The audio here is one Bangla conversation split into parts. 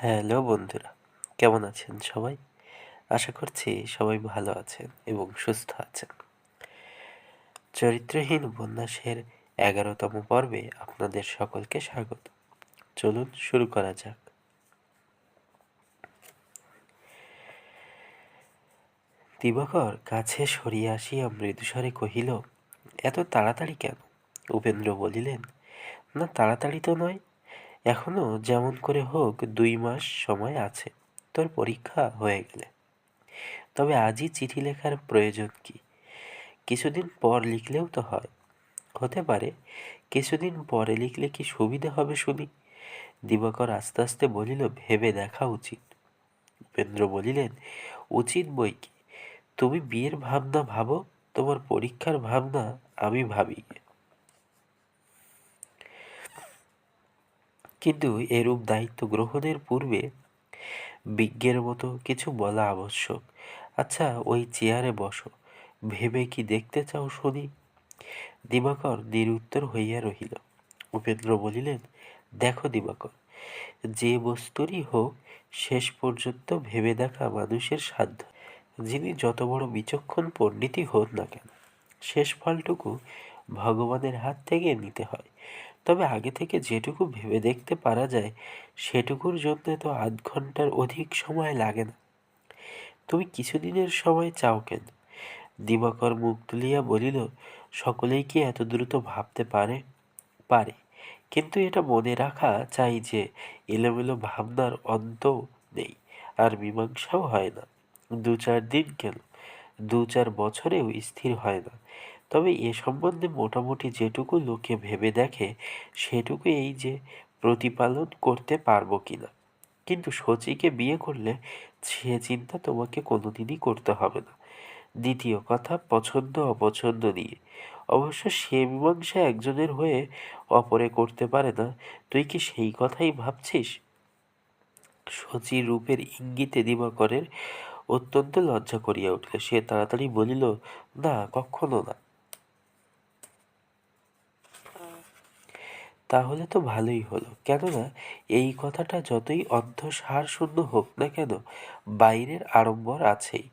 হ্যালো বন্ধুরা, কেমন আছেন সবাই? আশা করছি সবাই ভালো আছেন এবং সুস্থ আছেন। চরিত্রহীন উপন্যাসের এগারোতম পর্বে আপনাদের সকলকে স্বাগত। চলুন শুরু করা যাক। দিবাকর কাছে সরিয়া আসিয়া মৃদুস্বরে কহিল, এত তাড়াতাড়ি কেন? উপেন্দ্র বলিলেন, না তাড়াতাড়ি তো নয় এখনও যেমন করে হোক দুই মাস সময় আছে, তোর পরীক্ষা হয়ে গেলে। তবে আজই চিঠি লেখার প্রয়োজন কি? কিছুদিন পর লিখলেও তো হয়। হতে পারে কিছুদিন পরে লিখলে কি সুবিধা হবে শুনি? দিবাকর আস্তে আস্তে বলিল, ভেবে দেখা উচিত। উপেন্দ্র বলিলেন, উচিত বই কি? তুমি বিয়ের ভাবনা ভাবো, তোমার পরীক্ষার ভাবনা আমি ভাবি। কিন্তু এরূপ দায়িত্ব গ্রহণের পূর্বে বিজ্ঞের মতো কিছু বলা আবশ্যক। আচ্ছা ওই চেয়ারে বসো, ভেবে কি দেখতে চাও শুনি দিবাকর নিরুত্তর হইয়া রহিল। উপেন্দ্র বলিলেন, দেখো দিবাকর, যে বস্তুরই হোক, শেষ পর্যন্ত ভেবে দেখা মানুষের সাধ্য। যিনি যত বড় বিচক্ষণ পণ্ডিতই হন না কেন, শেষ ফলটুকু ভগবানের হাত থেকে নিতে হয়। তবে আগে থেকে যেটুকু ভেবে দেখতে পারা যায়, সেটুকুর জন্য তো আধ ঘণ্টার অধিক সময় লাগে না। তুমি কিছুদিনের সময় চাও কেন? দিবাকর মুখ তুলিয়া বলিল, সকলেই কি এত দ্রুত ভাবতে পারে? পারে, কিন্তু এটা মনে রাখা চাই যে এলোমেলো ভাবনার অন্ত নেই, আর মীমাংসাও হয় না। দু চার দিন কেন? দু চার বছরেও স্থির হয় না। তবে এ সম্বন্ধে মোটামুটি যেটুকু লোকে ভেবে দেখে সেটুকু এই যে প্রতিপালন করতে পারব কি না কিন্তু শচীকে বিয়ে করলে সে চিন্তা তোমাকে কোনোদিনই করতে হবে না। দ্বিতীয় কথা, পছন্দ অপছন্দ নিয়ে। অবশ্য সে মীমাংসা একজনের হয়ে অপরে করতে পারে না। তুই কি সেই কথাই ভাবছিস? শচী রূপের ইঙ্গিতে দিবাকরের অত্যন্ত লজ্জা করিয়া উঠল। সে তাড়াতাড়ি বলিল, না কখনো না। তাহলে তো ভালোই হলো। কেননা এই কথাটা যতই অর্ধসার শূন্য হোক না কেন, বাইরের আড়ম্বর আছেই।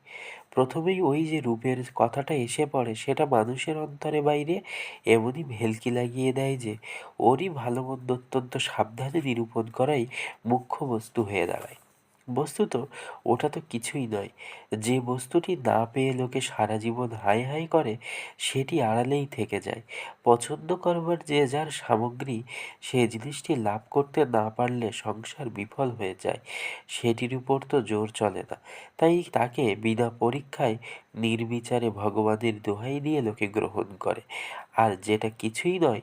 প্রথমেই ওই যে রূপের কথাটা এসে পড়ে, সেটা মানুষের অন্তরে বাইরে এমনই ভেলকি লাগিয়ে দেয় যে, ওরই ভালো মন্দ অত্যন্ত সাবধানে নিরূপণ করাই মুখ্য বস্তু হয়ে দাঁড়ায়। বস্তুত ওটা তো কিছুই নয়। যে বস্তুটি না পেয়ে লোকে সারা জীবন হাই হাই করে, সেটি আড়ালেই থেকে যায়। পছন্দ করবার যে যার সামগ্রী, সে জিনিসটি লাভ করতে না পারলে সংসার বিফল হয়ে যায়। সেটির উপর তো জোর চলে না। তাই তাকে বিনা পরীক্ষায় নির্বিচারে ভগবানের দোহাই দিয়ে লোকে গ্রহণ করে। আর যেটা কিছুই নয়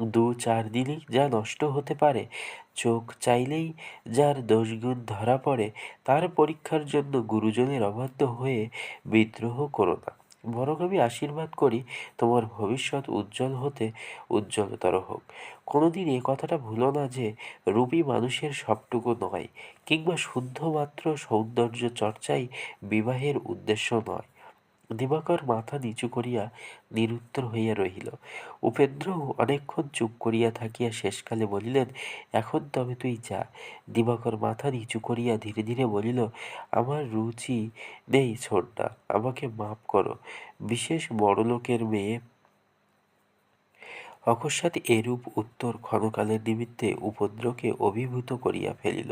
দু চার দিনই যা নষ্ট হতে পারে। চোখ চাইলেই যার দোষগুণ ধরা পড়ে, তার পরীক্ষার জন্য গুরুজনের অবাধ্য হয়ে বিদ্রোহ করো না। বরং আমি আশীর্বাদ করি তোমার ভবিষ্যৎ উজ্জ্বল হতে উজ্জ্বলতর হোক। কোনোদিন এ কথাটা ভুলো না যে, রূপী মানুষের সবটুকু নয়, কিংবা শুদ্ধমাত্র সৌন্দর্য চর্চাই বিবাহের উদ্দেশ্য নয়। দিবাকর মাথা নিচু করিয়া নিরুত্তর হইয়া রহিল। উপেন্দ্র অনেকক্ষণ চুপ করিয়া থাকিয়া শেষকালে বলিলেন, এখন তবে তুই যা। দিবাকর মাথা নিচু করিয়া ধীরে ধীরে বলিল, আমার রুচি নেই ছোটা আমাকে মাপ করো। বিশেষ বড়লোকের মেয়ে অকস্মাৎ এরূপ উত্তর ক্ষণকালের নিমিত্তে উপদ্রকে অভিভূত করিয়া ফেলিল।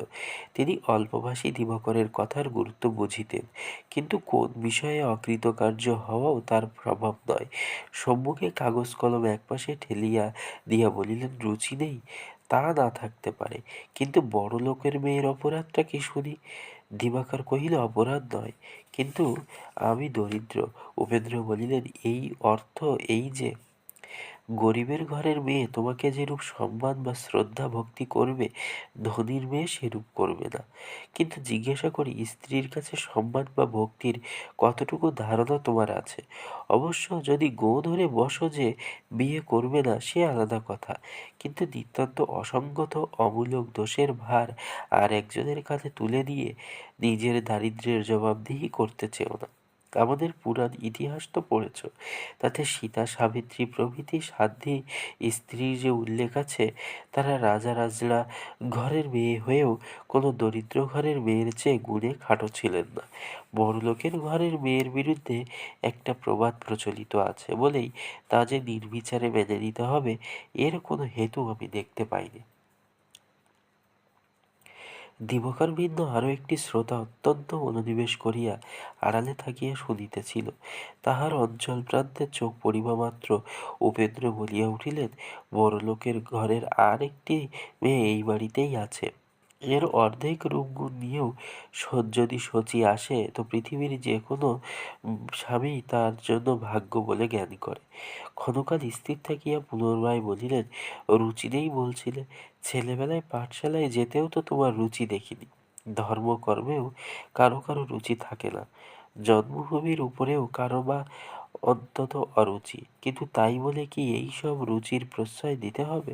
তিনি অল্পভাষী দিবাকরের কথার গুরুত্ব বুঝিতেন, কিন্তু কোন বিষয়ে অকৃতকার্য হওয়াও তার প্রভাব নয়। সম্মুখে কাগজ কলম একপাশে ঠেলিয়া দিয়া বলিলেন, রুচি নেই, তা না থাকতে পারে। কিন্তু বড় লোকের মেয়ের অপরাধটা কি শুনি? দিবাকর কহিল, অপরাধ নয়, কিন্তু আমি দরিদ্র। উপেন্দ্র বলিলেন, এই অর্থ এই যে গরিবের ঘরের মেয়ে তোমাকে যেরূপ সম্মান বা শ্রদ্ধা ভক্তি করবে, ধনীর মেয়ে সেরূপ করবে না। কিন্তু জিজ্ঞাসা করি, স্ত্রীর কাছে সম্মান বা ভক্তির কতটুকু ধারণা তোমার আছে? অবশ্য যদি গো ধরে বসো যে বিয়ে করবে না, সে আলাদা কথা। কিন্তু নিতান্ত অসঙ্গত, অমূলক দোষের ভার আর একজনের কাছে তুলে দিয়ে নিজের দারিদ্র্যের জবাবদিহি করতে চেও না। আমাদের পুরাণ ইতিহাস তো পড়েছ। তাতে সীতা, সাবিত্রী প্রভৃতি সাধ্যী স্ত্রীর যে উল্লেখ আছে, তারা রাজা রাজরা ঘরের মেয়ে হয়েও কোনো দরিদ্র ঘরের মেয়ের চেয়ে গুণে খাটো ছিলেন না। বড়লোকের ঘরের মেয়ের বিরুদ্ধে একটা প্রবাদ প্রচলিত আছে বলেই তা যে নির্বিচারে মেনে নিতে হবে, এর কোনো হেতু আমি দেখতে পাইনি। দিবকর ভিন্ন আরও একটি শ্রোতা অত্যন্ত মনোনিবেশ করিয়া আড়ালে থাকিয়া শুনিতেছিল। তাহার অঞ্চল প্রান্তে চোখ পড়িবা মাত্র। উপেন্দ্র বলিয়া উঠিলেন, বড়লোকের ঘরের আর একটি মেয়ে এই বাড়িতেই আছে। এর অর্ধেক রূপগুণ নিয়েও যদি শচী আসে, তো পৃথিবীর যে কোনো স্বামী তার জন্য ভাগ্য বলে জ্ঞান করে। ক্ষণকাল স্থির থাকিয়া পুনর্বায় বলিলেন, রুচি নেই বলছিলে, ছেলেবেলায় পাঠশালায় যেতেও তো তোমার রুচি দেখিনি। ধর্মকর্মেও কারও কারও রুচি থাকে না। জন্মভূমির উপরেও কারও বা অন্তত অরুচি। কিন্তু তাই বলে কি এই সব রুচির প্রশ্রয় দিতে হবে?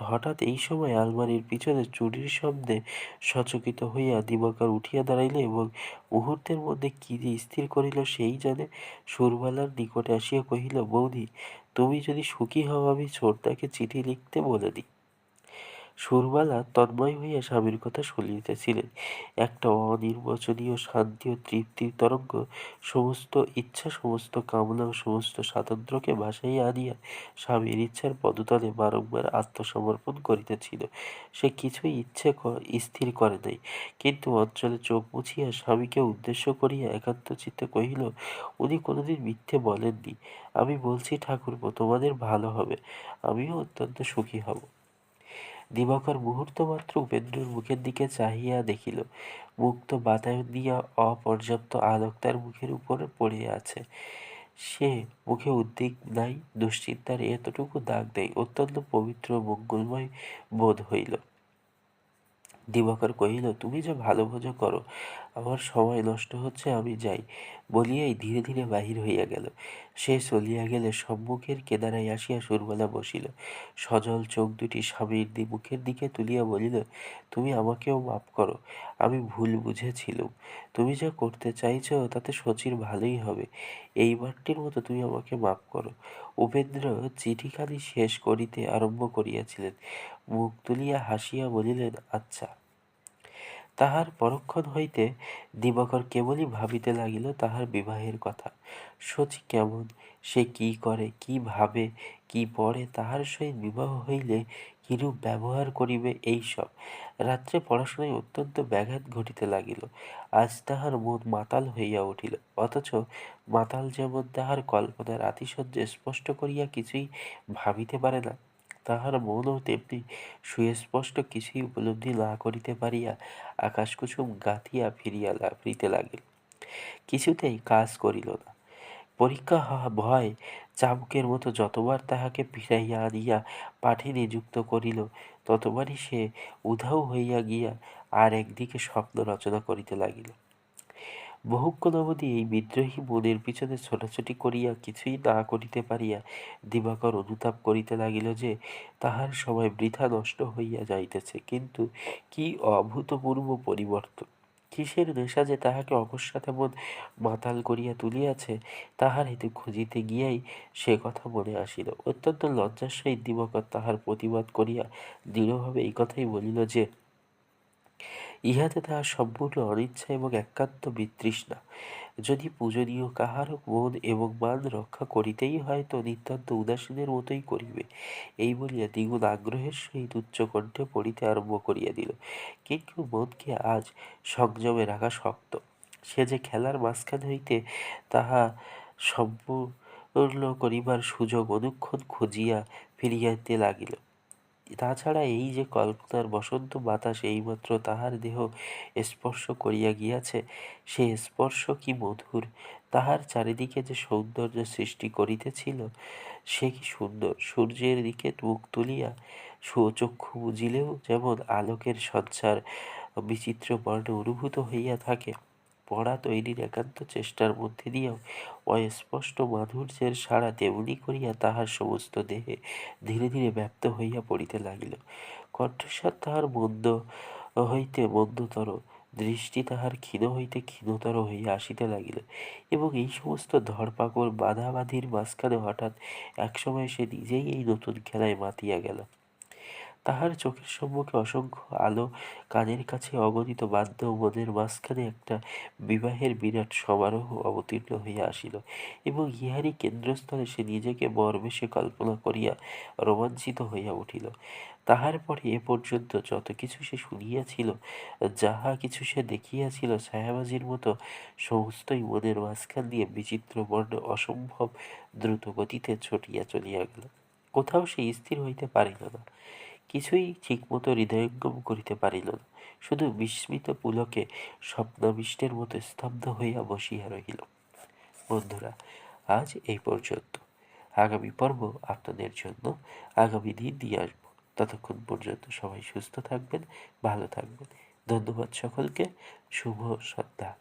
হঠাৎ এই সময় আলমারির পিছনে চুরির শব্দে সচকিত হইয়া দিবাকর উঠিয়া দাঁড়াইল এবং মুহূর্তের মধ্যে কী যে স্থির করিল সেই জানে সুরবালার নিকটে আসিয়া কহিল, বৌদি, তুমি যদি সুখী হও, আমি ছোটদাকে চিঠি লিখতে বলে দিই। সুরবালা তন্ময় হইয়া স্বামীর কথা শুনিতেছিলেন। একটা অনির্বচনীয় শান্তি ও তৃপ্তির তরঙ্গ সমস্ত ইচ্ছা, সমস্ত কামনা ও সমস্ত স্বাতন্ত্র্যকে ভাসাইয়া আনিয়া স্বামীর ইচ্ছার পদতলে বারংবার আত্মসমর্পণ করিতেছিল। সে কিছুই ইচ্ছে স্থির করে নাই। কিন্তু অঞ্চলে চোখ মুছিয়া স্বামীকে উদ্দেশ্য করিয়া একান্ত চিত্তে কহিল, উনি কোনোদিন মিথ্যে বলেননি। আমি বলছি ঠাকুরপো, তোমাদের ভালো হবে। আমিও অত্যন্ত সুখী হব। দিবাকর মুহূর্তমাত্র উপেন্দ্রর মুখের দিকে চাহিয়া দেখিল মুক্ত বাতায়ন দিয়া অপর্যাপ্ত আলোক তার মুখের উপর পড়িয়া আছে। সে মুখে উদ্বেগ নাই, দুশ্চিন্তার এতটুকু দাগ দেয় অত্যন্ত পবিত্র মঙ্গলময় বোধ হইল। দিবাকর কহিল, তুমি যে ভালো ভোজ করো আমার সময় নষ্ট হচ্ছে, আমি যাই। বলিয়াই ধীরে ধীরে বাহির হইয়া গেল। সে চলিয়া গেলে সম্মুখের কেদারায় আসিয়া সুরবালা বসিল। সজল চোখ দুটি স্বামীর মুখের দিকে তুলিয়া বলিল, তুমি আমাকেও মাফ করো, আমি ভুল বুঝেছিলুম। তুমি যা করতে চাইছ, তাতে শচীর ভালোই হবে। এইবারটির মতো তুমি আমাকে মাফ করো। উপেন্দ্র চিঠিখানি শেষ করিতে আরম্ভ করিয়াছিলেন। মুখ তুলিয়া হাসিয়া বলিলেন আচ্ছা। তাহার পরক্ষণ হইতে দিবাকর কেবলই ভাবিতে লাগিল তাহার বিবাহের কথা। শচী কেমন? সে কি করে, কি ভাবে, কি পড়ে তাহার সহিত বিবাহ হইলে কিরূপ ব্যবহার করিবে এই সব? রাত্রে পড়াশোনায় অত্যন্ত ব্যাঘাত ঘটিতে লাগিল। আজ তাহার মন মাতাল হইয়া উঠিল, অথচ মাতাল যেমন তাহার কল্পনার আতিশয্যে স্পষ্ট করিয়া কিছুই ভাবিতে পারে না তাহার মনও তেমনি সুস্পষ্ট কিছুই উপলব্ধি না করিতে পারিয়া আকাশকুসুম গাঁথিয়া ফিরিয়া ফিরিতে লাগিল। কিছুতেই কাজ করিল না। পরীক্ষা ভয় চাবুকের মতো যতবার তাহাকে ফিরাইয়া আনিয়া পাঠে নিযুক্ত করিল, ততবারই সে উধাও হইয়া গিয়া আর একদিকে স্বপ্ন রচনা করিতে লাগিল। বহুক্ষণ অবধি এই বিদ্রোহী মনের পিছনে ছোটাছুটি করিয়া কিছুই না করিতে পারিয়া দিবাকর অনুতাপ করিতে লাগিল যে, তাহার সময় বৃথা নষ্ট হইয়া যাইতেছে। কিন্তু কি অভূতপূর্ব পরিবর্তন! কিসের নেশা যে তাহাকে অকস্মাৎ এমন মাতাল করিয়া তুলিয়াছে, তাহার হেতু খুঁজিতে গিয়াই সে কথা মনে আসিল। অত্যন্ত লজ্জার সহিত দিবাকর তাহার প্রতিবাদ করিয়া দৃঢ়ভাবে এই কথাই বলিল যে ইহাতে তাহার সম্পূর্ণ অনিচ্ছা এবং একান্ত বিতৃষ্ণা। যদি পূজনীয় কাহারও মন এবং মান রক্ষা করিতেই হয়, তো নিতান্ত উদাসীনের মতোই করিবে। এই বলিয়া দ্বিগুণ আগ্রহের সহিত উচ্চকণ্ঠে পড়িতে আরম্ভ করিয়া দিল। কিন্তু মনকে আজ সংযমে রাখা শক্ত? সে যে খেলার মাঝখান হইতে তাহা সম্পূর্ণ করিবার সুযোগ, অনুক্ষণ খুঁজিয়া ফিরিয়াতে লাগিল। তাছাড়া এই যে কল্পনার বসন্ত বাতাস এইমাত্র তাহার দেহ স্পর্শ করিয়া গিয়াছে, সে স্পর্শ কি মধুর? তাহার চারিদিকে যে সৌন্দর্য সৃষ্টি করিতেছিল, সে কি সুন্দর? সূর্যের দিকে মুখ তুলিয়া সুচক্ষু বুঝিলেও যেমন আলোকের সঞ্চার, বিচিত্র বর্ণে অনুভূত হইয়া থাকে। পড়া তৈরির একান্ত চেষ্টার মধ্যে দিয়েও অস্পষ্ট মাধুর্যের সাড়া তেমনি করিয়া তাহার সমস্ত দেহে ধীরে ধীরে ব্যপ্ত হইয়া পড়িতে লাগিল। কণ্ঠস্বর তাহার মন্দ হইতে মন্দতর, দৃষ্টি তাহার ক্ষীণ হইতে ক্ষীণতর হইয়া আসিতে লাগিল এবং এই সমস্ত ধরপাকড় বাধাবাধির মাঝখানে হঠাৎ একসময় সে নিজেই এই নতুন খেলায় মাতিয়া গেল। তাহার চোখের সম্মুখে অসংখ্য আলো, কানের কাছে অগণিত বাদ্য মনের মাঝখানে একটা বিবাহের বিরাট সমারোহ অবতীর্ণ হইয়া আসিল এবং ইহারই কেন্দ্রস্থলে সে নিজেকে বরবেশে কল্পনা করিয়া রোমাঞ্চিত হইয়া উঠিল। তাহার পরে এ পর্যন্ত যত কিছু সে শুনিয়াছিল, যাহা কিছু সে দেখিয়াছিল ছায়াবাজির মতো, সমস্তই মনের মাঝখান দিয়ে বিচিত্র বর্ণ অসম্ভব দ্রুত গতিতে ছুটিয়া চলিয়া গেল। কোথাও সে স্থির হইতে পারিল না। কিছুই ঠিকমতো হৃদয়ঙ্গম করিতে পারিল না। শুধু বিস্মিত পুলকে স্বপ্নাবিষ্টের মতো স্তব্ধ হইয়া বসিয়া রহিল। বন্ধুরা, আজ এই পর্যন্ত। আগামী পর্ব আপনাদের জন্য আগামী দিন দিয়ে আসব। ততক্ষণ পর্যন্ত সবাই সুস্থ থাকবেন, ভালো থাকবেন। ধন্যবাদ সকলকে। শুভ সন্ধ্যা।